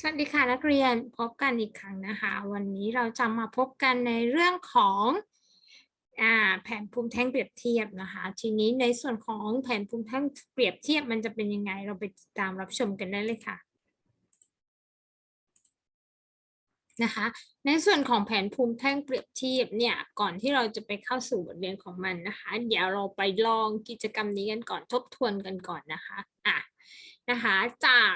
สวัสดีค่ะนักเรียนพบกันอีกครั้งนะคะ วันนี้เราจะมาพบกันในเรื่องของอแผนภูมิแท่งเปรียบเทียบนะคะ ทีนี้ในส่วนของแผนภูมิแท่งเปรียบเทียบมันจะเป็นยังไง เราไปติดตามรับชมกันได้เลยค่ะนะคะ ในส่วนของแผนภูมิแท่งเปรียบเทียบเนี่ย ก่อนที่เราจะไปเข้าสู่บทเรียนของมันนะคะ เดี๋ยวเราไปลองกิจกรรมนี้กันก่อนทบทวนกันก่อนนะคะอะนะคะ จาก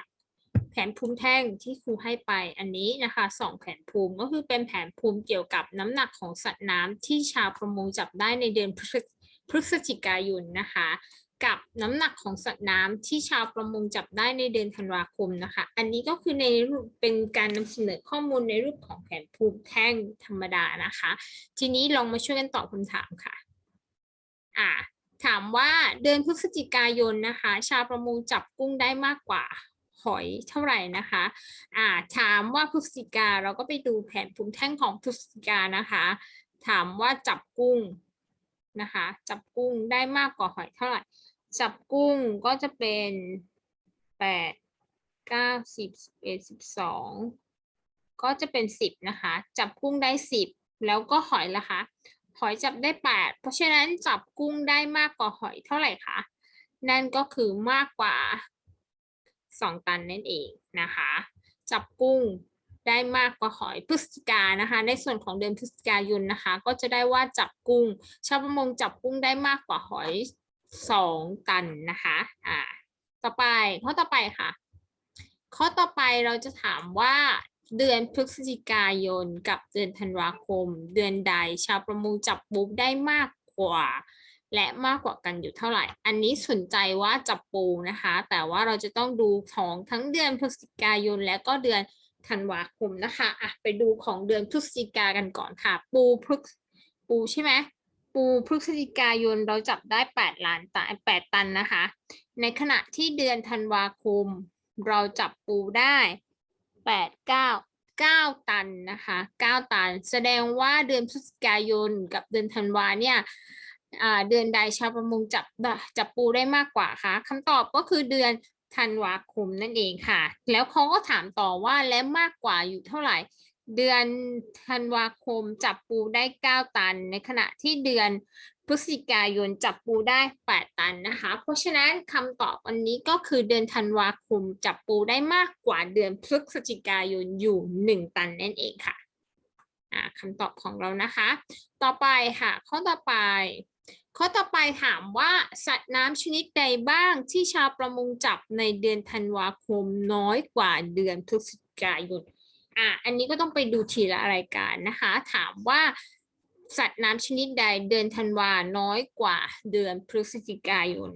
แผนภูมิแท่งที่ครูให้ไปอันนี้นะคะสองแผนภูมิก็คือเป็นแผนภูมิเกี่ยวกับน้ำหนักของสัตว์น้ำที่ชาวประมงจับได้ในเดือนพฤศจิกายนนะคะกับน้ำหนักของสัตว์น้ำที่ชาวประมงจับได้ในเดือนธันวาคมนะคะ อันนี้ก็คือในรูปเป็นการนำเสนอข้อมูลในรูปของแผนภูมิแท่งธรรมดานะคะ ทีนี้ลองมาช่วยกันตอบคำถามค่ะ อ่า ถามว่าเดือนพฤศจิกายนนะคะ ชาวประมงจับกุ้งได้มากกว่า หอยเท่าไหร่นะคะอ่าถามว่าพฤศจิกาเราก็ไปดูแผนภูมิแท่งของพฤศจิกานะคะ ถามว่าจับกุ้งนะคะ จับกุ้งได้มากกว่าหอยเท่าไหร่ จับกุ้งก็จะเป็นแปดเก้าสิบสิบเอ็ดสิบสองก็จะเป็นสิบนะคะ จับกุ้งได้สิบแล้วก็หอยละคะ หอยจับได้แปดเพราะฉะนั้นจับกุ้งได้มากกว่าหอยเท่าไหร่คะ นั่นก็คือมากกว่า สองตันนั่นเองนะคะ จับกุ้งได้มากกว่าหอยพฤศจิกานะคะ ในส่วนของเดือนพฤศจิกายนนะคะ ก็จะได้ว่าจับกุ้ง ชาวประมงจับกุ้งได้มากกว่าหอยสองตันนะคะอ่าต่อไปข้อต่อไปค่ะ ข้อต่อไปเราจะถามว่าเดือนพฤศจิกายนกับเดือนธันวาคม เดือนใดชาวประมงจับปุ๊บได้มากกว่า และมากกว่ากันอยู่เท่าไหร่ อันนี้สนใจว่าจับปูนะคะ แต่ว่าเราจะต้องดูของทั้งเดือนพฤศจิกายนและก็เดือนธันวาคมนะคะอะไปดูของเดือนพฤศจิกากันก่อนค่ะ ปูพฤกปูใช่ไหมปูพฤศจิกายนเราจับได้แปดล้านตันแปดตันนะคะ ในขณะที่เดือนธันวาคม เราจับปูได้แปดเก้าเก้าตันนะคะเก้าตัน แสดงว่าเดือนพฤศจิกายนกับเดือนธันวาเนี่ย เดือนใดชาวประมงจับจับปูได้มากกว่าคะคำตอบก็คือเดือนธันวาคมนั่นเองค่ะ แล้วเขาก็ถามต่อว่าและมากกว่าอยู่เท่าไหร่ เดือนธันวาคมจับปูได้เก้าตัน ในขณะที่เดือนพฤศจิกายนจับปูได้แปดตันนะคะ เพราะฉะนั้นคำตอบวันนี้ก็คือเดือนธันวาคมจับปูได้มากกว่าเดือนพฤศจิกายนอยู่หนึ่งตันนั่นเองค่ะ คำตอบของเรานะคะ ต่อไปค่ะ ข้อต่อไป ข้อต่อไปถามว่าสัตว์น้ำชนิดใดบ้างที่ชาวประมงจับในเดือนธันวาคมน้อยกว่าเดือนพฤศจิกายนอะอันนี้ก็ต้องไปดูทีละรายการนะคะ ถามว่าสัตว์น้ำชนิดใดเดือนธันวาน้อยกว่าเดือนพฤศจิกายน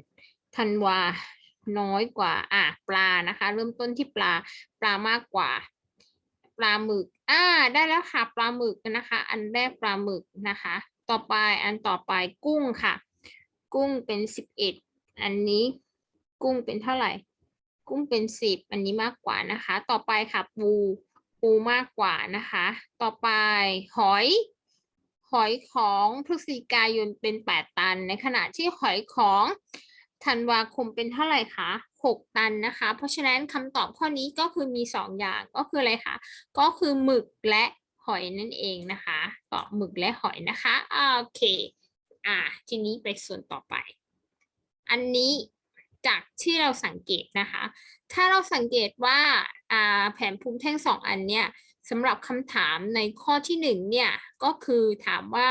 ธันวาน้อยกว่าอะปลานะคะ เริ่มต้นที่ปลาปลามากกว่า ปลาหมึก อ่า ได้แล้วค่ะปลาหมึกนะคะ อันแรกปลาหมึกนะคะ ต่อไปอันต่อไปกุ้งค่ะ กุ้งเป็นสิบเอ็ดอันนี้กุ้งเป็นเท่าไหร่ กุ้งเป็นสิบอันนี้มากกว่านะคะ ต่อไปค่ะปูปูมากกว่านะคะ ต่อไปหอยหอยของพฤศจิกายนเป็นแปดตัน ในขณะที่หอยของ ธันวาคมเป็นเท่าไหร่คะหกตันนะคะ เพราะฉะนั้นคำตอบข้อนี้ก็คือมีสองอย่างก็คืออะไรคะ ก็คือหมึกและหอยนั่นเองนะคะตอบหมึกและหอยนะคะโอเคอ่าทีนี้ไปส่วนต่อไป อันนี้จากที่เราสังเกตนะคะ ถ้าเราสังเกตว่าแผนภูมิแท่งสองอันเนี่ยสำหรับคำถามในข้อที่หนึ่งเนี่ย ก็คือถามว่า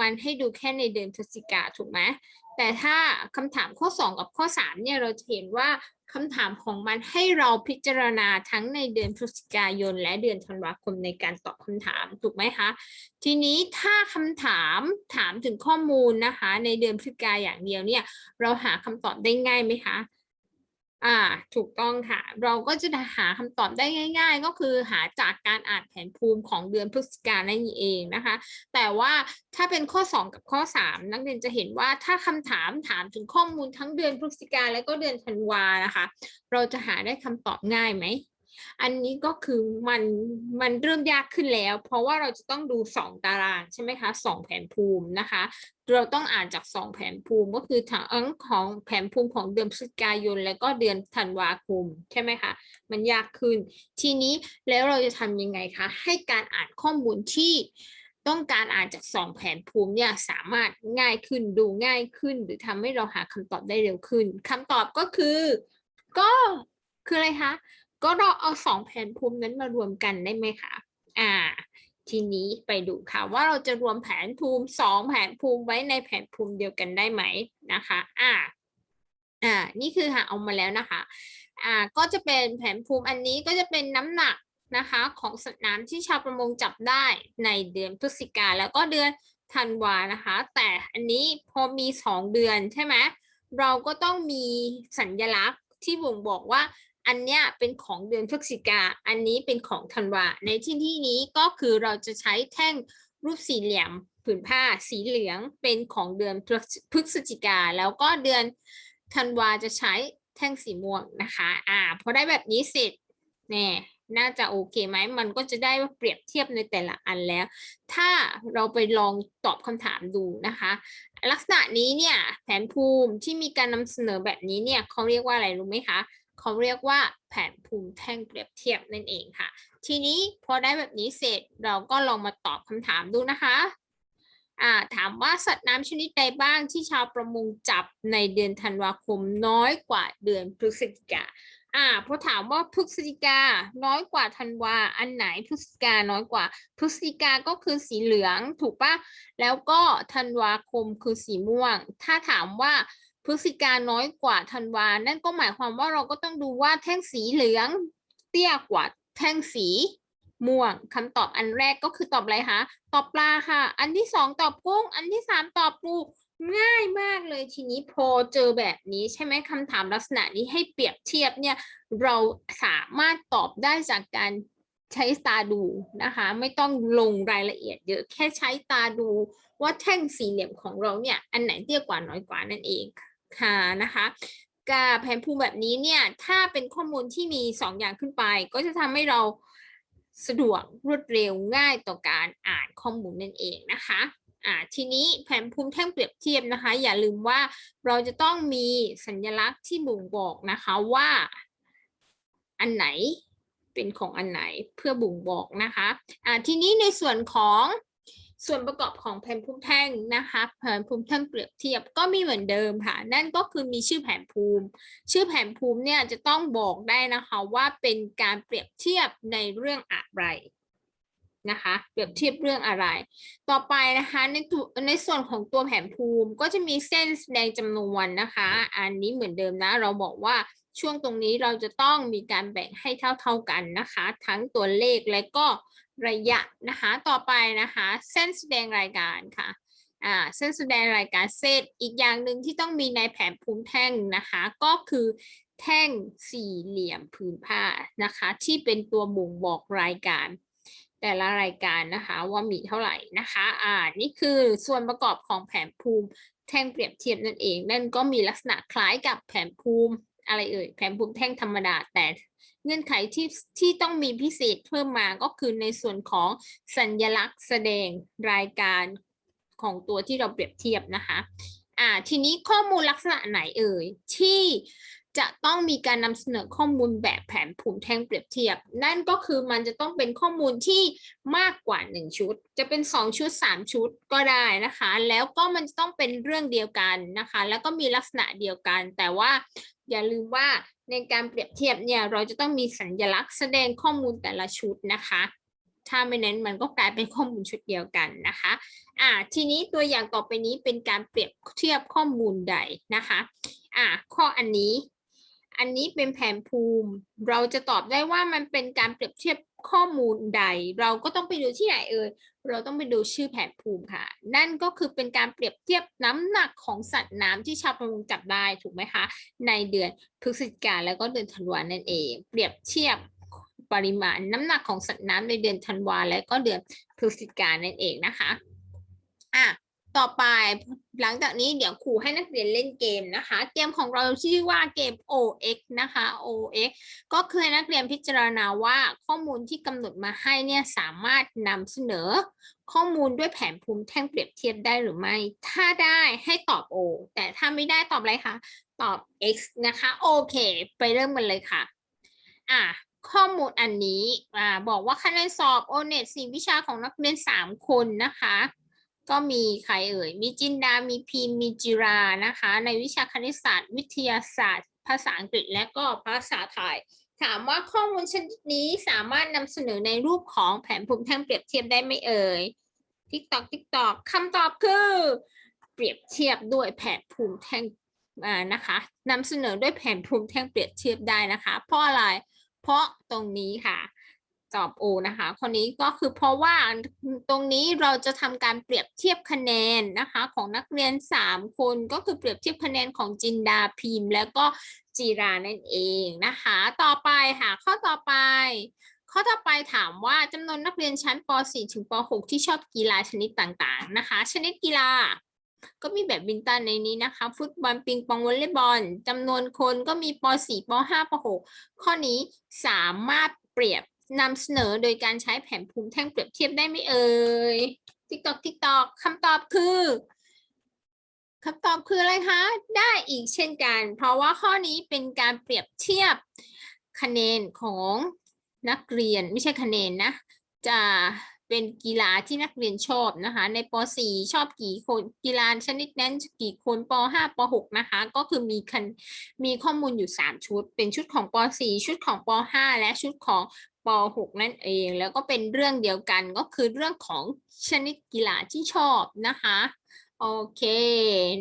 มันให้ดูแค่ในเดือนพฤศจิกาถูกไหมแต่ถ้าคำถามข้อ 2 กับข้อ 3 เนี่ยเราจะเห็นว่าคำถามของมันให้เราพิจารณาทั้งในเดือนพฤศจิกายน และเดือนธันวาคมในการตอบคำถามถูกไหมคะ ทีนี้ถ้าคำถามถามถึงข้อมูลนะคะ ในเดือนพฤศจิกาอย่างเดียวเนี่ยเราหาคำตอบได้ง่ายไหมคะ อ่าถูกต้องค่ะ เราก็จะหาคำตอบได้ง่าย ๆ ก็คือหาจากการอ่านแผนภูมิของเดือนพฤศจิกายนนั่นเองนะคะ แต่ว่าถ้าเป็นข้อ 2 กับข้อ 3 นักเรียนจะเห็นว่าถ้าคำถามถามถึงข้อมูลทั้งเดือนพฤศจิกาและก็เดือนธันวานะคะ เราจะหาได้คำตอบง่ายไหม อันนี้ก็คือมันมันเริ่มยากขึ้นแล้ว เพราะว่าเราจะต้องดูสองตารางใช่ไหมคะสองแผนภูมินะคะ เราต้องอ่านจากสองแผนภูมิก็คือทั้งของแผนภูมิของเดือนพฤศจิกายน และก็เดือนธันวาคมใช่ไหมคะมันยากขึ้น ทีนี้แล้วเราจะทำยังไงคะให้การอ่านข้อมูลที่ต้องการอ่านจากสองแผนภูมิเนี่ยสามารถง่ายขึ้นดูง่ายขึ้น หรือทำให้เราหาคำตอบได้เร็วขึ้นคำตอบก็คือ ก็คืออะไรคะ ก็เราเอาสองแผนภูมินั้นมารวมกันได้ไหมคะ อ่า ทีนี้ไปดูค่ะว่าเราจะรวมแผนภูมิสองแผนภูมิไว้ในแผนภูมิเดียวกันได้ไหมนะคะ อ่า อ่า นี่คือหาเอามาแล้วนะคะ อ่า ก็จะเป็นแผนภูมิอันนี้ก็จะเป็นน้ำหนักนะคะของสัตว์น้ำที่ชาวประมงจับได้ในเดือนพฤศจิกาแล้วก็เดือนธันวานะคะ แต่อันนี้พอมีสองเดือนใช่ไหมเราก็ต้องมีสัญลักษณ์ที่บ่งบอกว่า อันเนี้ยเป็นของเดือนพฤศจิกา อันนี้เป็นของธันวา ในที่ที่นี้ก็คือเราจะใช้แท่งรูปสี่เหลี่ยมผืนผ้าสีเหลืองเป็นของเดือนพฤศจิกา แล้วก็เดือนธันวาจะใช้แท่งสีม่วงนะคะ อ่าพอได้แบบนี้เสร็จแน่น่าจะโอเคไหม มันก็จะได้เปรียบเทียบในแต่ละอันแล้ว ถ้าเราไปลองตอบคำถามดูนะคะ ลักษณะนี้เนี่ยแผนภูมิที่มีการนำเสนอแบบนี้เนี่ยเขาเรียกว่าอะไรรู้ไหมคะ เขาเรียกว่าแผนภูมิแท่งเปรียบเทียบนั่นเองค่ะ ทีนี้พอได้แบบนี้เสร็จเราก็ลองมาตอบคำถามดูนะคะถามว่าสัตว์น้ำชนิดใดบ้างที่ชาวประมงจับในเดือนธันวาคมน้อยกว่าเดือนพฤศจิกาอ่าพอถามว่าพฤศจิกาน้อยกว่าธันวา อันไหนพฤศจิกาน้อยกว่า พฤศจิกาก็คือสีเหลืองถูกปะแล้วก็ธันวาคมคือสีม่วง ถ้าถามว่า ฤศจิกาน้อยกว่าธันวา นั่นก็หมายความว่าเราก็ต้องดูว่าแท่งสีเหลือง เตี้ยกว่าแท่งสีม่วงคำตอบอันแรกก็คือตอบอะไรคะ ตอบปลาค่ะ อันที่สองตอบกุ้ง อันที่สามตอบปูง่ายมากเลยทีนี้พอเจอแบบนี้ใช่ไหมคำถามลักษณะนี้ให้เปรียบเทียบเนี่ย เราสามารถตอบได้จากการใช้ตาดูนะคะ ไม่ต้องลงรายละเอียดเยอะแค่ใช้ตาดูว่าแท่งสี่เหลี่ยมของเราเนี่ย อันไหนเตี้ยกว่าน้อยกว่านั่นเองค่ะ ค่ะนะคะกาแผนภูมิแบบนี้เนี่ยถ้าเป็นข้อมูลที่มีสองอย่างขึ้นไป ก็จะทำให้เราสะดวกรวดเร็วง่ายต่อการอ่านข้อมูลนั่นเองนะคะอ่าทีนี้แผนภูมิแท่งเปรียบเทียบนะคะ อย่าลืมว่าเราจะต้องมีสัญลักษณ์ที่บ่งบอกนะคะว่า อันไหนเป็นของอันไหนเพื่อบ่งบอกนะคะอ่าทีนี้ในส่วนของ ส่วนประกอบของแผนภูมิแท่งนะคะแผนภูมิแท่งเปรียบเทียบก็มีเหมือนเดิมค่ะ นั่นก็คือมีชื่อแผนภูมิ ชื่อแผนภูมิเนี่ยจะต้องบอกได้นะคะว่าเป็นการเปรียบเทียบในเรื่องอะไรนะคะเปรียบเทียบเรื่องอะไร ต่อไปนะคะในตัวในส่วนของตัวแผนภูมิก็จะมีเส้นแสดงจำนวนนะคะ อันนี้เหมือนเดิมนะ เราบอกว่าช่วงตรงนี้เราจะต้องมีการแบ่งให้เท่า ๆกันนะคะ ทั้งตัวเลขและก็ ระยะนะคะต่อไปนะคะเส้นแสดงรายการค่ะอ่าเส้นแสดงรายการเซตอีกอย่างหนึ่งที่ต้องมีในแผนภูมิแท่งนะคะก็คือแท่งสี่เหลี่ยมผืนผ้านะคะที่เป็นตัวบ่งบอกรายการ แต่ละรายการนะคะว่ามีเท่าไหร่นะคะอ่านี่คือส่วนประกอบของแผนภูมิแท่งเปรียบเทียบนั่นเอง นั่นก็มีลักษณะคล้ายกับแผนภูมิอะไรเอ่ยแผนภูมิแท่งธรรมดาแต่ เงื่อนไขที่ที่ต้องมีพิเศษเพิ่มมาก็คือในส่วนของสัญลักษณ์แสดงรายการของตัวที่เราเปรียบเทียบนะคะอ่าทีนี้ข้อมูลลักษณะไหนเอ่ยที่ จะต้องมีการนำเสนอข้อมูลแบบแผนภูมิแท่งเปรียบเทียบ นั่นก็คือมันจะต้องเป็นข้อมูลที่มากกว่า 1 ชุด จะเป็น 2 ชุด 3 ชุดก็ได้นะคะ แล้วก็มันจะต้องเป็นเรื่องเดียวกันนะคะ แล้วก็มีลักษณะเดียวกัน แต่ว่าอย่าลืมว่าในการเปรียบเทียบเนี่ยเราจะต้องมีสัญลักษณ์แสดงข้อมูลแต่ละชุดนะคะ ถ้าไม่นั้นมันก็กลายเป็นข้อมูลชุดเดียวกันนะคะอ่าทีนี้ตัวอย่างต่อไปนี้เป็นการเปรียบเทียบข้อมูลใดนะคะอ่าข้ออันนี้ อันนี้เป็นแผนภูมิ เราจะตอบได้ว่ามันเป็นการเปรียบเทียบข้อมูลใด เราก็ต้องไปดูที่ไหนเอ่ยเราต้องไปดูชื่อแผนภูมิค่ะ นั่นก็คือเป็นการเปรียบเทียบน้ำหนักของสัตว์น้ำที่ชาวประมงจับได้ถูกไหมคะ ในเดือนพฤศจิกาแล้วก็เดือนธันวานั่นเอง เปรียบเทียบปริมาณน้ำหนักของสัตว์น้ำในเดือนธันวาและก็เดือนพฤศจิกานั่นเองนะคะอะ ต่อไปหลังจากนี้เดี๋ยวครูให้นักเรียนเล่นเกมนะคะ เกมของเราชื่อว่าเกม OX นะคะ OX ก็คือให้นักเรียนพิจารณาว่าข้อมูลที่กำหนดมาให้เนี่ยสามารถนำเสนอ ข้อมูลด้วยแผนภูมิแท่งเปรียบเทียบได้หรือไม่ ถ้าได้ให้ตอบ O แต่ถ้าไม่ได้ตอบอะไรคะตอบ X นะคะโอเค ไปเริ่มกันเลยค่ะอะข้อมูลอันนี้อ่าบอกว่าคะแนนสอบ o n e t สี่วิชาของนักเรียน 3 คนนะคะ ก็มีใครเอ่ย มีจินดา มีพีมมีจิรานะคะ ในวิชาคณิตศาสตร์ วิทยาศาสตร์ ภาษาอังกฤษและก็ภาษาไทย ถามว่าข้อมูลชนิดนี้สามารถนำเสนอในรูปของแผนภูมิแท่งเปรียบเทียบได้ไหมเอ่ยทิกตอกทิกตอกคำตอบคือ เปรียบเทียบด้วยแผนภูมิแท่งนะคะนำเสนอด้วยแผนภูมิแท่งเปรียบเทียบได้นะคะ เพราะอะไร เพราะตรงนี้ค่ะ ตอบโอนะคะ คนนี้ก็คือเพราะว่าตรงนี้เราจะทำการเปรียบเทียบคะแนนนะคะ ของนักเรียน 3 คนก็คือเปรียบเทียบคะแนนของจินดาพิมพ์ แล้วก็จีรานั่นเองนะคะ ต่อไปค่ะข้อต่อไป ข้อต่อไปถามว่าจำนวนนักเรียนชั้นป .4 ถึงป .6 ที่ชอบกีฬาชนิดต่างๆนะคะ ชนิดกีฬาก็มีแบบบินตันในนี้นะคะ ฟุตบอลปิงปองวอลเลย์บอลจำนวนคนก็มีป .4 ป .5 ป .6 ข้อนี้สามารถเปรียบ นำเสนอโดยการใช้แผนภูมิแท่งเปรียบเทียบได้ไหมเอ่ยติ๊กตอกติ๊กตอกคำตอบคือคำตอบคืออะไรคะ ได้อีกเช่นกัน เพราะว่าข้อนี้เป็นการเปรียบเทียบคะแนนของนักเรียนไม่ใช่คะแนนนะ จะเป็นกีฬาที่นักเรียนชอบนะคะ ในป .4 ชอบกี่คนกีฬาชนิดนั้นกี่คนป .5 ป .6 นะคะ ก็คือมีคันมีข้อมูลอยู่ 3 ชุด เป็นชุดของป .4 ชุดของป .5 และชุดของ ป .6 นั่นเอง แล้วก็เป็นเรื่องเดียวกันก็คือเรื่องของชนิดกีฬาที่ชอบนะคะโอเค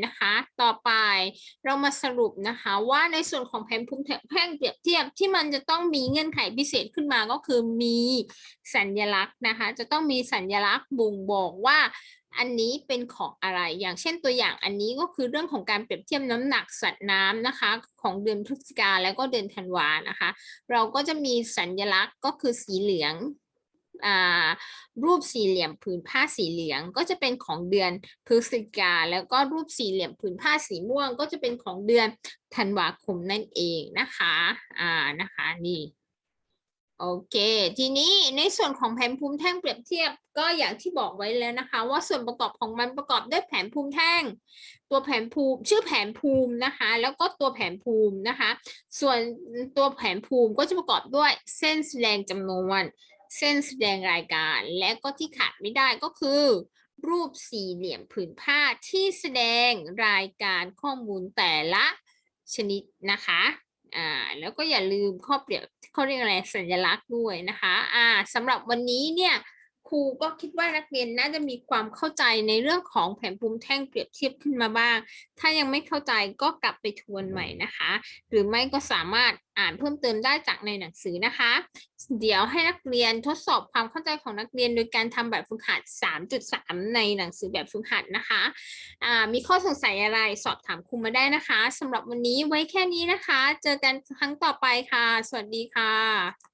นะคะ ต่อไปเรามาสรุปนะคะว่าในส่วนของแผนภูมิแท่งเปรียบเทียบที่มันจะต้องมีเงื่อนไขพิเศษขึ้นมาก็คือมีสัญลักษณ์นะคะ จะต้องมีสัญลักษณ์บ่งบอกว่า อันนี้เป็นของอะไร อย่างเช่นตัวอย่างอันนี้ก็คือเรื่องของการเปรียบเทียบน้ำหนักสัตว์น้ำนะคะ ของเดือนพฤศจิกาแล้วก็เดือนธันวานะคะ เราก็จะมีสัญลักษณ์ก็คือสีเหลืองอรูปสี่เหลี่ยมผืนผ้าสีเหลืองก็จะเป็นของเดือนพฤศจิกา แล้วก็รูปสี่เหลี่ยมผืนผ้าสีม่วง ก็จะเป็นของเดือนธันวาคมนั่นเองนะคะอ่านะคะนี่ โอเค ทีนี้ในส่วนของแผนภูมิแท่งเปรียบเทียบก็อย่างที่บอกไว้แล้วนะคะ ว่าส่วนประกอบของมันประกอบด้วยแผนภูมิแท่ง ตัวแผนภูมิชื่อแผนภูมินะคะ แล้วก็ตัวแผนภูมินะคะ ส่วนตัวแผนภูมิก็จะประกอบด้วยเส้นแสดงจำนวน เส้นแสดงรายการ และก็ที่ขาดไม่ได้ก็คือ รูปสี่เหลี่ยมผืนผ้าที่แสดงรายการข้อมูลแต่ละชนิดนะคะ อ่าแล้วก็อย่าลืมข้อเปรียบเขาเรียกอะไรสัญลักษณ์ด้วยนะคะอ่าสำหรับวันนี้เนี่ย ครูก็คิดว่านักเรียนน่าจะมีความเข้าใจในเรื่องของแผนภูมิแท่งเปรียบเทียบขึ้นมาบ้าง ถ้ายังไม่เข้าใจก็กลับไปทวนใหม่นะคะ หรือไม่ก็สามารถอ่านเพิ่มเติมได้จากในหนังสือนะคะ เดี๋ยวให้นักเรียนทดสอบความเข้าใจของนักเรียนโดยการทำแบบฝึกหัด 3.3 ในหนังสือแบบฝึกหัดนะคะอ่ามีข้อสงสัยอะไรสอบถามครูมาได้นะคะสำหรับวันนี้ไว้แค่นี้นะคะ เจอกันครั้งต่อไปค่ะ สวัสดีค่ะ